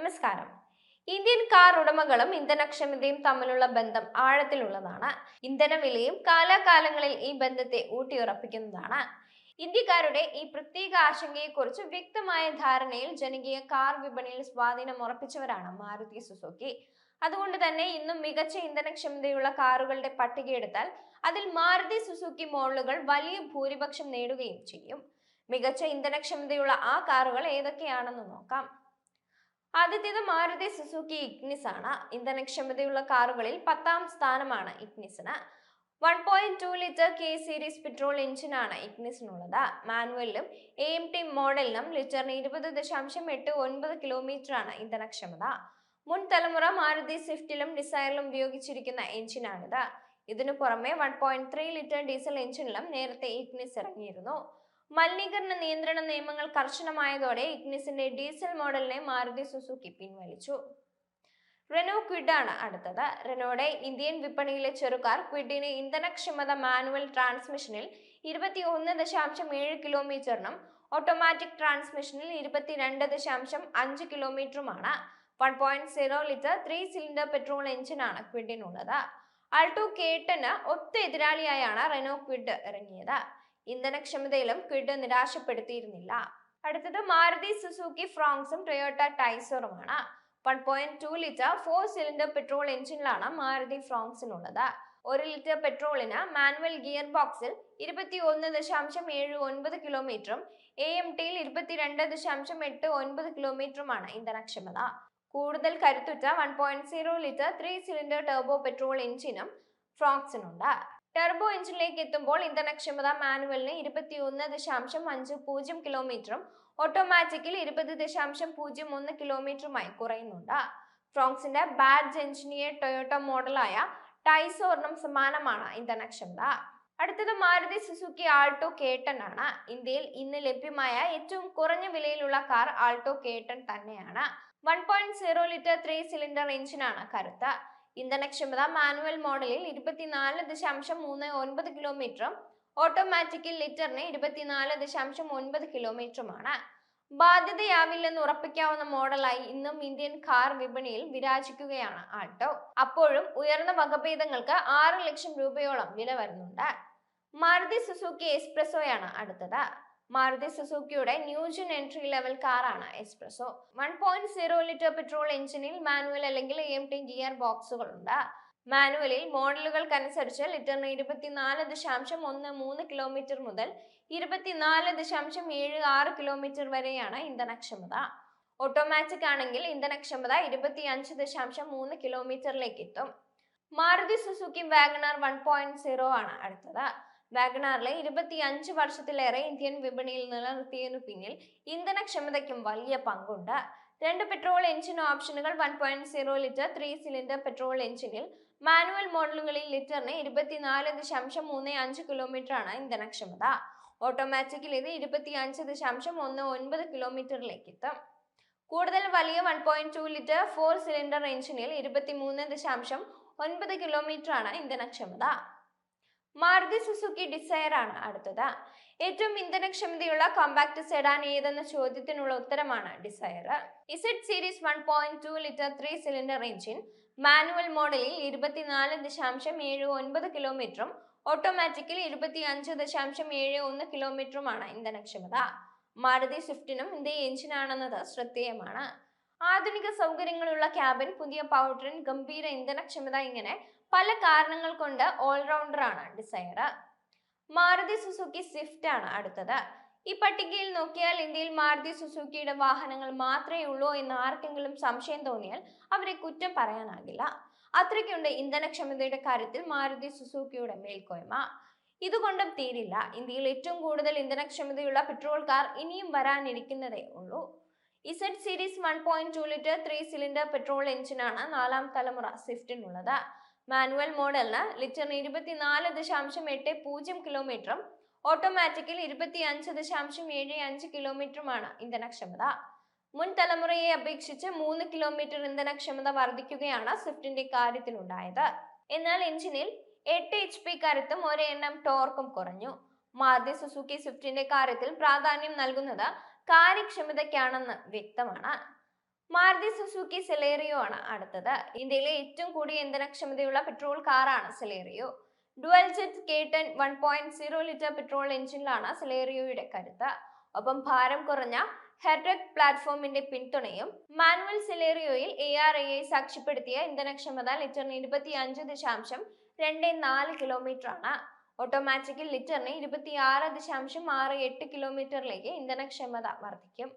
നമസ്കാരം. Indian car ഉടമകളും ഇന്ധനക്ഷമതയും തമ്മിലുള്ള ബന്ധം ആഴത്തിലുള്ളതാണ്. ഇന്ധന വിലയും കാലാകാലങ്ങളിൽ ഈ ബന്ധത്തെ ഊട്ടിയുറപ്പിക്കുന്നതാണ്. ഇന്ത്യക്കാരുടെ ഈ പ്രത്യേക ആശങ്കയെക്കുറിച്ച് വ്യക്തമായ ധാരണയിൽ ജനകീയ കാർ വിപണിയിൽ സ്വാധീനം ഉറപ്പിച്ചവരാണ് മാരുതി സുസുക്കി. അതുകൊണ്ട് തന്നെ ഇന്നും മികച്ച ഇന്ധനക്ഷമതയുള്ള കാറുകളുടെ പട്ടികയെടുത്താൽ അതിൽ മാരുതി സുസുക്കി മോഡലുകൾ വലിയ ഭൂരിപക്ഷം നേടുകയും ചെയ്യും. മികച്ച ഇന്ധനക്ഷമതയുള്ള ആ കാറുകൾ ഏതൊക്കെയാണെന്ന് നോക്കാം. ആദ്യത്തേത് മാരുതി സുസുക്കി ഇഗ്നിസ് ആണ്. ഇന്ധനക്ഷമതയുള്ള കാറുകളിൽ പത്താം സ്ഥാനമാണ് ഇഗ്നിസിന്. One point two litre K series petrol എഞ്ചിനാണ് ഇഗ്നിസിനുള്ളത്. മാനുവലിലും എ എം ടി മോഡലിനും ലിറ്ററിന് ഇരുപത് ദശാംശം എട്ട് ഒൻപത് കിലോമീറ്റർ ആണ് ഇന്ധനക്ഷമത. മുൻ തലമുറ മാരുതി സ്വിഫ്റ്റിലും ഡിസൈറിലും ഉപയോഗിച്ചിരിക്കുന്ന എഞ്ചിനാണിത് ഇതിനു പുറമെ one point three litre diesel എഞ്ചിനിലും നേരത്തെ ഇഗ്നിസ് ഇറങ്ങിയിരുന്നു. മലിനീകരണ നിയന്ത്രണ നിയമങ്ങൾ കർശനമായതോടെ ഇഗ്നിസിന്റെ ഡീസൽ മോഡലിനെ മാരുതി സുസുക്കി പിൻവലിച്ചു. റെനോ ക്വിഡ് ആണ് അടുത്തത്. റെനോയുടെ ഇന്ത്യൻ വിപണിയിലെ ചെറുകാർ ക്വിഡിന് ഇന്ധനക്ഷമത മാനുവൽ ട്രാൻസ്മിഷനിൽ ഇരുപത്തി ഒന്ന് ദശാംശം ഏഴ് കിലോമീറ്ററിനും ഓട്ടോമാറ്റിക് ട്രാൻസ്മിഷനിൽ ഇരുപത്തിരണ്ട് ദശാംശം അഞ്ച് കിലോമീറ്ററുമാണ്. One point zero litre three cylinder petrol എഞ്ചിനാണ് ക്വിഡിനുള്ളത് ആൾട്ടോ കേട്ടന് ഒത്ത എതിരാളിയായാണ് റെനോ ക്വിഡ് ഇറങ്ങിയത്. ഇന്ധനക്ഷമതയിലും കിഡ് നിരാശപ്പെടുത്തിയിരുന്നില്ല. അടുത്തത് മാരുതി സുസുക്കി ഫ്രോങ്സും Toyota ടൈസറുമാണ്. One point two litre four cylinder petrol എഞ്ചിനിലാണ് Maruti ഫ്രോങ്സിനുള്ളത്. ഒരു ലിറ്റർ പെട്രോളിന് മാനുവൽ ഗിയർ ബോക്സിൽ ഇരുപത്തി ഒന്ന് ദശാംശം ഏഴ് ഒൻപത് കിലോമീറ്ററും എ എം ടിയിൽ ഇരുപത്തിരണ്ട് ദശാംശം എട്ട് ഒൻപത് കിലോമീറ്ററുമാണ് ഇന്ധനക്ഷമത. കൂടുതൽ കരുത്തുറ്റ one point zero litre three cylinder turbo petrol എഞ്ചിനും ഫ്രോക്സിനുണ്ട് ടെർബോ എഞ്ചിനിലേക്ക് എത്തുമ്പോൾ ഇന്ധനക്ഷമത മാനുവലിന് ഇരുപത്തി ഒന്ന് ദശാംശം അഞ്ച് പൂജ്യം കിലോമീറ്ററും ഓട്ടോമാറ്റിക്കിൽ ഇരുപത് ദശാംശം പൂജ്യം ഒന്ന് കിലോമീറ്ററുമായി കുറയുന്നുണ്ട്. ഫ്രോങ്സിന്റെ ബാഡ്ജ് എഞ്ചിനീയർ ടൊയോട്ട മോഡലായ ടൈസോറിനും സമാനമാണ് ഇന്ധനക്ഷമത. അടുത്തത് മാരുതി സുസുക്കി ആൾട്ടോ കേട്ടൺ ആണ്. ഇന്ത്യയിൽ ഇന്ന് ലഭ്യമായ ഏറ്റവും കുറഞ്ഞ വിലയിലുള്ള കാർ ആൾട്ടോ കേട്ടൺ തന്നെയാണ്. One point zero litre three cylinder എഞ്ചിനാണ് കരുത്ത്. ഇന്ധനക്ഷമത മാനുവൽ മോഡലിൽ ഇരുപത്തിനാല് ദശാംശം മൂന്ന് ഒൻപത് കിലോമീറ്ററും ഓട്ടോമാറ്റിക്കിൽ ലിറ്ററിന് ഇരുപത്തിനാല് ദശാംശം ഒൻപത് കിലോമീറ്ററുമാണ്. ബാധ്യതയാവില്ലെന്ന് ഉറപ്പിക്കാവുന്ന മോഡലായി ഇന്നും ഇന്ത്യൻ കാർ വിപണിയിൽ വിരാജിക്കുകയാണ് ആൾട്ടോ. അപ്പോഴും ഉയർന്ന വകഭേദങ്ങൾക്ക് ആറ് ലക്ഷം രൂപയോളം വില വരുന്നുണ്ട്. മാരുതി സുസുക്കി എക്സ്പ്രസോയാണ് അടുത്തത്. മാരുതി സുസുക്കിയുടെ ന്യൂജൻ എൻട്രി ലെവൽ കാറാണ് S Presso one point zero litre petrol എഞ്ചിനിൽ മാനുവൽ അല്ലെങ്കിൽ എം ടി ഗിയർ ബോക്സുകളുണ്ട്. മാനുവലിൽ മോഡലുകൾക്കനുസരിച്ച് ലിറ്ററിന് ഇരുപത്തിനാല് ദശാംശം ഒന്ന് മൂന്ന് കിലോമീറ്റർ മുതൽ ഇരുപത്തിനാല് ദശാംശം ഏഴ് ആറ് കിലോമീറ്റർ വരെയാണ് ഇന്ധനക്ഷമത. ഓട്ടോമാറ്റിക് ആണെങ്കിൽ ഇന്ധനക്ഷമത ഇരുപത്തി അഞ്ച് ദശാംശം മൂന്ന് കിലോമീറ്ററിലേക്ക് എത്തും. Maruti Suzuki WagonR one point zero ആണ് അടുത്തത്. വാഗണാറിലെ ഇരുപത്തി അഞ്ച് വർഷത്തിലേറെ ഇന്ത്യൻ വിപണിയിൽ നിലനിർത്തിയതിനു പിന്നിൽ ഇന്ധനക്ഷമതയ്ക്കും വലിയ പങ്കുണ്ട്. രണ്ട് പെട്രോൾ എഞ്ചിൻ ഓപ്ഷനുകൾ one point zero litre three cylinder petrol എഞ്ചിനിൽ മാനുവൽ മോഡലുകളിൽ ലിറ്ററിന് ഇരുപത്തിനാല് ദശാംശം മൂന്ന് അഞ്ച് കിലോമീറ്റർ ആണ് ഇന്ധനക്ഷമത. ഓട്ടോമാറ്റിക്കിൽ ഇത് ഇരുപത്തി അഞ്ച് ദശാംശം ഒന്ന് ഒൻപത് കിലോമീറ്ററിലേക്ക് എത്തും കൂടുതൽ വലിയ one point two litre four cylinder എഞ്ചിനിൽ ഇരുപത്തി മൂന്ന് ദശാംശം ഒൻപത് കിലോമീറ്റർ ആണ് ഇന്ധനക്ഷമത. മാരുതി സുസുക്കി ഡിസയർ ആണ് അടുത്തത്. ഏറ്റവും ഇന്ധനക്ഷമതയുള്ള കോമ്പാക്ട് സെഡാൻ ഏതെന്ന ചോദ്യത്തിനുള്ള ഉത്തരമാണ് Dzire. Z series one point two litre three cylinder engine manual മോഡലിൽ ഇരുപത്തിനാല് ദശാംശം ഏഴ് ഒൻപത് കിലോമീറ്ററും ഓട്ടോമാറ്റിക്കിൽ ഇരുപത്തി അഞ്ച് ദശാംശം ഏഴ് ഒന്ന് കിലോമീറ്ററുമാണ് ഇന്ധനക്ഷമത. മാരുതി സ്വിഫ്റ്റിനും ഇതേ എഞ്ചിനാണെന്നത് ശ്രദ്ധേയമാണ്. ആധുനിക സൗകര്യങ്ങളുള്ള ക്യാബിൻ പുതിയ പവർട്രെയിൻ ഗംഭീര ഇന്ധനക്ഷമത ഇങ്ങനെ പല കാരണങ്ങൾ കൊണ്ട് ഓൾറൗണ്ടർ ആണ് ഡിസയർ മാരുതി സുസുക്കി സ്വിഫ്റ്റ് ആണ് അടുത്തത്. ഈ പട്ടികയിൽ നോക്കിയാൽ ഇന്ത്യയിൽ മാരുതി സുസുക്കിയുടെ വാഹനങ്ങൾ മാത്രമേ ഉള്ളൂ എന്ന് ആർക്കെങ്കിലും സംശയം തോന്നിയാൽ അവരെ കുറ്റം പറയാനാകില്ല. അത്രയ്ക്കുണ്ട് ഇന്ധനക്ഷമതയുടെ കാര്യത്തിൽ മാരുതി സുസുക്കിയുടെ മേൽക്കോയ്മ. ഇതുകൊണ്ടും തീരില്ല. ഇന്ത്യയിൽ ഏറ്റവും കൂടുതൽ ഇന്ധനക്ഷമതയുള്ള പെട്രോൾ കാർ ഇനിയും വരാനിരിക്കുന്നതേ ഉള്ളൂ. Z series one point two litre three cylinder petrol എഞ്ചിനാണ് നാലാം തലമുറ സ്വിഫ്റ്റിനുള്ളത്. മാനുവൽ മോഡലിന് ലിറ്ററിന് ഇരുപത്തിനാല് ദശാംശം എട്ട് പൂജ്യം കിലോമീറ്ററും ഓട്ടോമാറ്റിക്കിൽ ഇരുപത്തി അഞ്ച് ദശാംശം ഏഴ് അഞ്ച് കിലോമീറ്ററുമാണ് ഇന്ധനക്ഷമത. മുൻ തലമുറയെ അപേക്ഷിച്ച് മൂന്ന് കിലോമീറ്റർ ഇന്ധനക്ഷമത വർദ്ധിക്കുകയാണ് സ്വിഫ്റ്റിന്റെ കാര്യത്തിലുണ്ടായത്. എന്നാൽ എഞ്ചിനിൽ എട്ട് എച്ച് പി കരുത്തും ഒരേ എണ്ണം ടോർക്കും കുറഞ്ഞു. മാർദി സുസുക്കി സ്വിഫ്റ്റിന്റെ കാര്യത്തിൽ പ്രാധാന്യം നൽകുന്നത് കാര്യക്ഷമതയ്ക്കാണെന്ന് വ്യക്തമാണ്. മാരുതി സുസുക്കി സെലേറിയോ ആണ് അടുത്തത്. ഇന്ത്യയിലെ ഏറ്റവും കൂടിയ ഇന്ധനക്ഷമതയുള്ള പെട്രോൾ കാറാണ് Celerio. Dual jet K ten one point zero litre petrol എഞ്ചിനിലാണ് സെലേറിയോയുടെ കരുത്ത്. ഒപ്പം ഭാരം കുറഞ്ഞ ഹെർടെക് പ്ലാറ്റ്ഫോമിന്റെ പിന്തുണയും മാനുവൽ സെലേറിയോയിൽ എ ആർ ഐ ഐ സാക്ഷ്യപ്പെടുത്തിയ ഇന്ധനക്ഷമത ലിറ്ററിന് ഇരുപത്തി അഞ്ച് ദശാംശം രണ്ട് നാല് കിലോമീറ്റർ ആണ് ഓട്ടോമാറ്റിക്കിൽ ലിറ്ററിന് ഇരുപത്തി ആറ് ദശാംശം ആറ് എട്ട് കിലോമീറ്ററിലേക്ക് ഇന്ധനക്ഷമത വർദ്ധിക്കും.